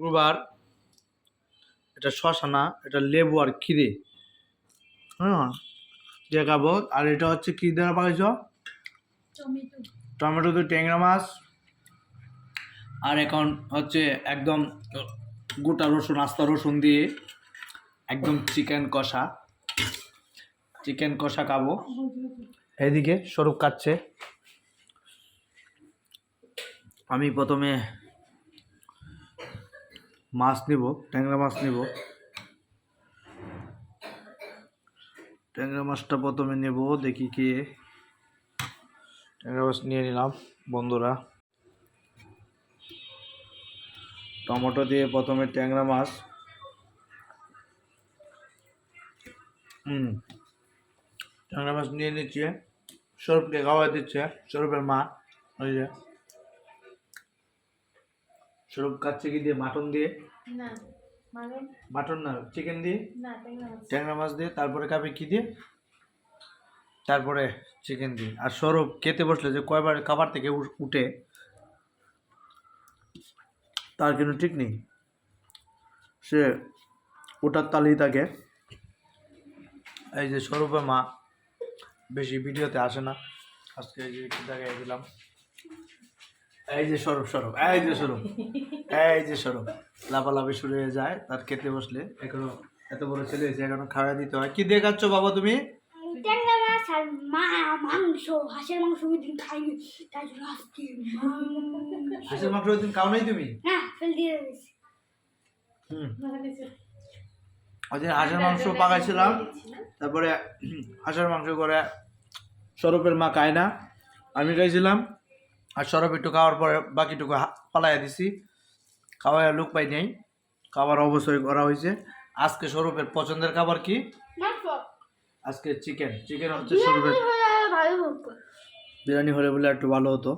শুক্রবার এটা শশা না এটা লেবু আর খিরে হ্যাঁ দিয়ে খাব। আর এটা হচ্ছে কি দেওয়া পাইছ টমেটো। দিয়ে ট্যাংরা মাছ। আর এখন হচ্ছে একদম গোটা রসুন আস্তা রসুন দিয়ে একদম চিকেন কষা। চিকেন কষা খাব। এইদিকে স্বরূপ কাটছে আমি প্রথমে মাছ নিব, ট্যাংরা মাছ নিব। ট্যাংরা মাছটা প্রথমে নেব, দেখি কি। ট্যাংরা মাছ নিয়ে নিলাম, বন্ধুরা। টমেটো দিয়ে প্রথমে ট্যাংরা মাছ। হুম, ট্যাংরা মাছ নিয়ে নিচ্ছে, সরুপকে খাওয়া দিচ্ছে, সরুপের মা, ওই যে। সরুপ কাচ্ছে কি দিয়ে? মাটন দিয়ে? না। মানে? মাটন না চিকেন দিয়ে? না ট্যাংরা মাছ। দিয়ে? তারপরে খাবে কি দিয়ে? তারপরে চিকেন দিয়ে। আর সৌরভ খেতে বসলে যে কয়বার খাবার থেকে উঠ- তার কিন্তু ঠিক নেই। সে ওটার তালেই থাকে। এই যে সৌরভের মা বেশি ভিডিওতে আসে না। আজকে এই যে জায়গায় দিলাম। এই যে সরব সৌরভ এই যে সৌরভ এই যে সৌরভ লাফালাফি শুরু হয়ে যায় তার খেতে বসলে। এখনও এত বড় ছেলে হয়েছে এখনও খাওয়া দিতে হয়। কি দিয়ে খাচ্ছ বাবা তুমি? মাংস হাঁসের মাংস ওই দিন খাইনি তাই জন্য আজকে হাঁসের মাংস ওই দিন খাও নাই তুমি? না ফেল দিয়ে দিয়েছি। হুম। ওই দিন হাঁসের মাংস পাকাইছিলাম তারপরে হাঁসের মাংস করে সরপের মা খায় না। আমি খাইছিলাম আর সরব একটু খাওয়ার পরে বাকিটুকু পালাইয়া দিছি। খাওয়াই লোক পাই নেই। খাবার অবশ্যই করা হয়েছে আজকে স্বরূপের পছন্দের খাবার কি? আজকে চিকেন চিকেন হচ্ছে হতো। বিরিয়ানি হলে বলে একটু ভালো হতো।